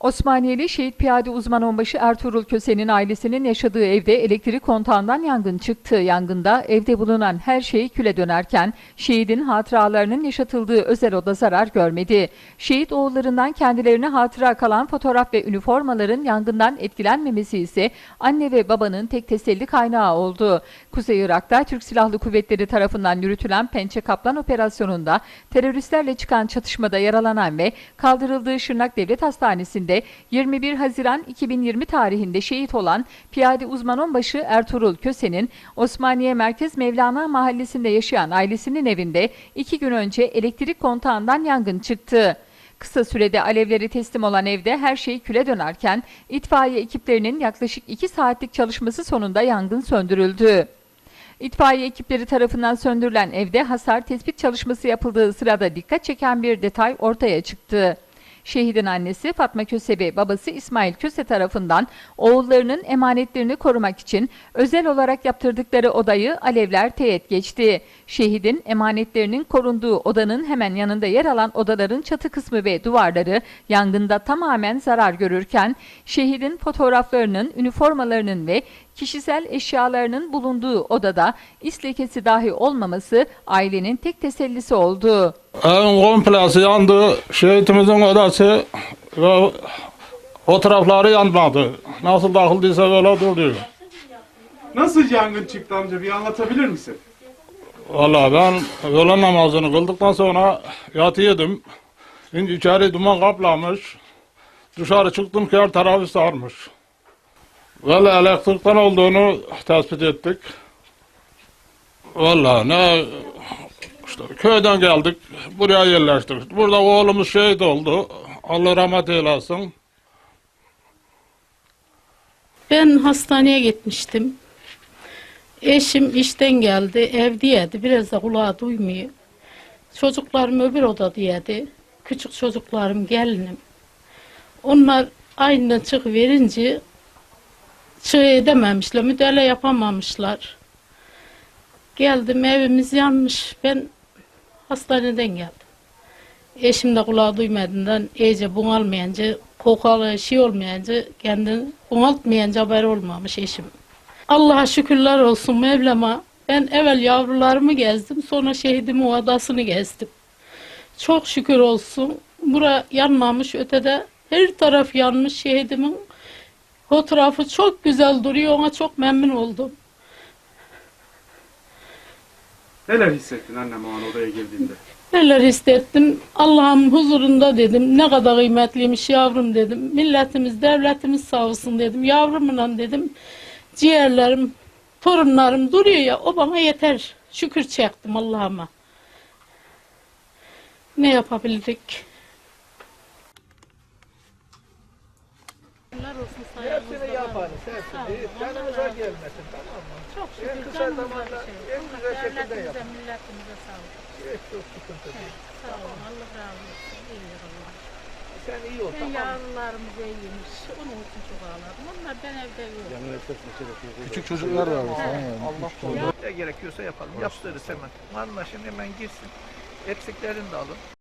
Osmaniyeli şehit piyade uzman onbaşı Ertuğrul Köse'nin ailesinin yaşadığı evde elektrik kontağından yangın çıktı. Yangında evde bulunan her şey küle dönerken şehidin hatıralarının yaşatıldığı özel oda zarar görmedi. Şehit oğullarından kendilerine hatıra kalan fotoğraf ve üniformaların yangından etkilenmemesi ise anne ve babanın tek teselli kaynağı oldu. Kuzey Irak'ta Türk Silahlı Kuvvetleri tarafından yürütülen Pençe Kaplan operasyonunda teröristlerle çıkan çatışmada yaralanan ve kaldırıldığı Şırnak Devlet Hastanesi'nde 21 Haziran 2020 tarihinde şehit olan piyade uzman onbaşı Ertuğrul Köse'nin Osmaniye Merkez Mevlana Mahallesi'nde yaşayan ailesinin evinde iki gün önce elektrik kontağından yangın çıktı. Kısa sürede alevleri teslim olan evde her şey küle dönerken itfaiye ekiplerinin yaklaşık 2 saatlik çalışması sonunda yangın söndürüldü. İtfaiye ekipleri tarafından söndürülen evde hasar tespit çalışması yapıldığı sırada dikkat çeken bir detay ortaya çıktı. Şehidin annesi Fatma Köse ve babası İsmail Köse tarafından oğullarının emanetlerini korumak için özel olarak yaptırdıkları odayı alevler teğet geçti. Şehidin emanetlerinin korunduğu odanın hemen yanında yer alan odaların çatı kısmı ve duvarları yangında tamamen zarar görürken şehidin fotoğraflarının, üniformalarının ve kişisel eşyalarının bulunduğu odada is lekesi dahi olmaması ailenin tek tesellisi oldu. Evin komplesi yandı. Şehitimizin odası ve fotoğrafları yanmadı. Nasıl takıldıysa öyle duruyor. Nasıl yangın çıktı amca bir anlatabilir misin? Valla ben öğle namazını kıldıktan sonra yatıyordum. Şimdi içeri duman kaplamış. Dışarı çıktım ki her tarafı sarmış. Valla elektrikten olduğunu tespit ettik. Valla ne işte köyden geldik buraya yerleştik. Burada oğlumuz şehit oldu. Allah rahmet eylesin. Ben hastaneye gitmiştim. Eşim işten geldi, evdeydi. Biraz da kulağı duymuyor. Çocuklarım öbür odadaydı. Küçük çocuklarım gelinim. Onlar çıkıverince çık edememişler, müdahale yapamamışlar. Geldim evimiz yanmış. Ben hastaneden geldim. Eşim de kulağı duymadığından iyice bunalmayınca, kokalı şey olmayınca, kendini bunaltmayınca haber olmamış eşim. Allah'a şükürler olsun Mevlam'a. Ben evvel yavrularımı gezdim, sonra şehidimin odasını gezdim. Çok şükür olsun. Bura yanmamış, ötede her taraf yanmış şehidimin. Fotoğrafı çok güzel duruyor, ona çok memnun oldum. Neler hissettin annem o an odaya girdiğinde? Neler hissettim? Allah'ım huzurunda dedim. Ne kadar kıymetliymiş yavrum dedim. Milletimiz, devletimiz sağ olsun dedim. Yavrumla dedim. Ciğerlerim, torunlarım duruyor ya o bana yeter. Şükür çektim Allah'ıma. Ne yapabilirik? Hepsini yaparız, hepsini. Canımıza gelmesin, tamam mı? Çok En kısa zamanda, en güzel şekilde yap. milletimize sağ olun. Hiç çok sıkıntı değil. Sağ olun. Allah razı olsun. İyidir Allah. Sen iyi ol, tamam mı? yavrularımız iyiymiş. Onun için çok ağladım. Onlar ben evde yok. Küçük çocuklar var. Ne gerekiyorsa yapalım, yaptırırız hemen. Anlaşın hemen girsin. Eksiklerini de alın.